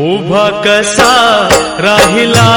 उभा कसा राहिला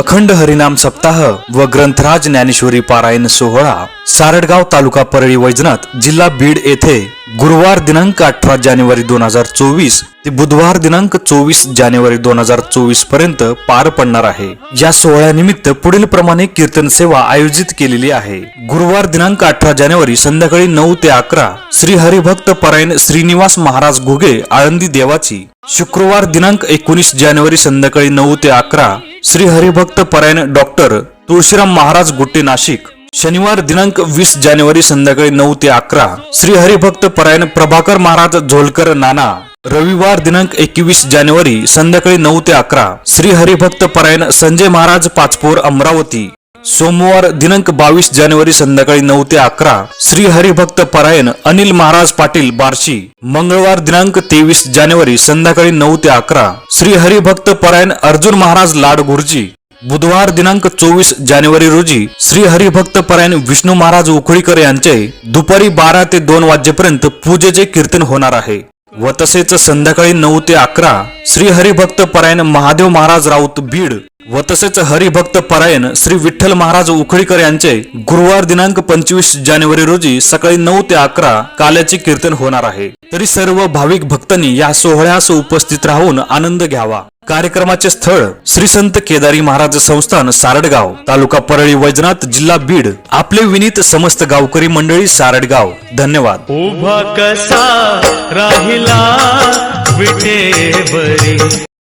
अखंड हरिनाम सप्ताह व ग्रंथराज ज्ञानेश्वरी पारायण सोहळा सारडगाव तालुका परळी वैजनाथ जिल्हा बीड येथे गुरुवार दिनांक अठरा जानेवारी दोन हजार चोवीस ते बुधवार दिनांक चोवीस जानेवारी दोन हजार चोवीसपर्यंत पार पडणार आहे. या सोहळ्यानिमित्त पुढील प्रमाणे कीर्तन सेवा आयोजित केलेली आहे. गुरुवार दिनांक अठरा जानेवारी संध्याकाळी नऊ ते अकरा श्री हरिभक्त परायण श्रीनिवास महाराज घुगे आळंदी देवाची. शुक्रवार दिनांक एकोणीस जानेवारी संध्याकाळी नऊ ते अकरा श्री हरिभक्त परायण डॉक्टर तुळशीराम महाराज गुट्टे नाशिक. शनिवार दिनांक वीस जानेवारी संध्याकाळी नऊ ते अकरा. श्री हरिभक्त परायण प्रभाकर महाराज झोलकर नाना. रविवार दिनांक एकवीस जानेवारी संध्याकाळी नऊ ते अकरा. श्री हरिभक्त परायण संजय महाराज पाचपोर अमरावती. सोमवार दिनांक बावीस जानेवारी संध्याकाळी नऊ ते अकरा. श्री हरिभक्त परायण अनिल महाराज पाटील बार्शी. मंगळवार दिनांक तेवीस जानेवारी संध्याकाळी नऊ ते अकरा. श्री हरिभक्त परायण अर्जुन महाराज लाड गुरुजी बुधवार दिनांक चोवीस जानेवारी रोजी श्री हरिभक्त परायण विष्णू महाराज उखळीकर यांचे दुपारी बारा ते दोन वाजेपर्यंत पूजेचे कीर्तन होणार आहे. व तसेच संध्याकाळी नऊ ते अकरा श्री हरिभक्त परायण महादेव महाराज राऊत बीड व तसेच हरिभक्त परायण श्री विठ्ठल महाराज उखळीकर यांचे गुरुवार दिनांक पंचवीस जानेवारी रोजी सकाळी नऊ ते अकरा काल्याचे कीर्तन होणार आहे. तरी सर्व भाविक भक्तांनी या सोहळ्यास उपस्थित राहून आनंद घ्यावा. कार्यक्रमाचे स्थळ श्री संत केदारी महाराज संस्थान सारडगाव तालुका परळी वैजनाथ जिल्हा बीड आपले विनीत समस्त गावकरी मंडळी सारडगाव. धन्यवाद. उभा कसा राहिला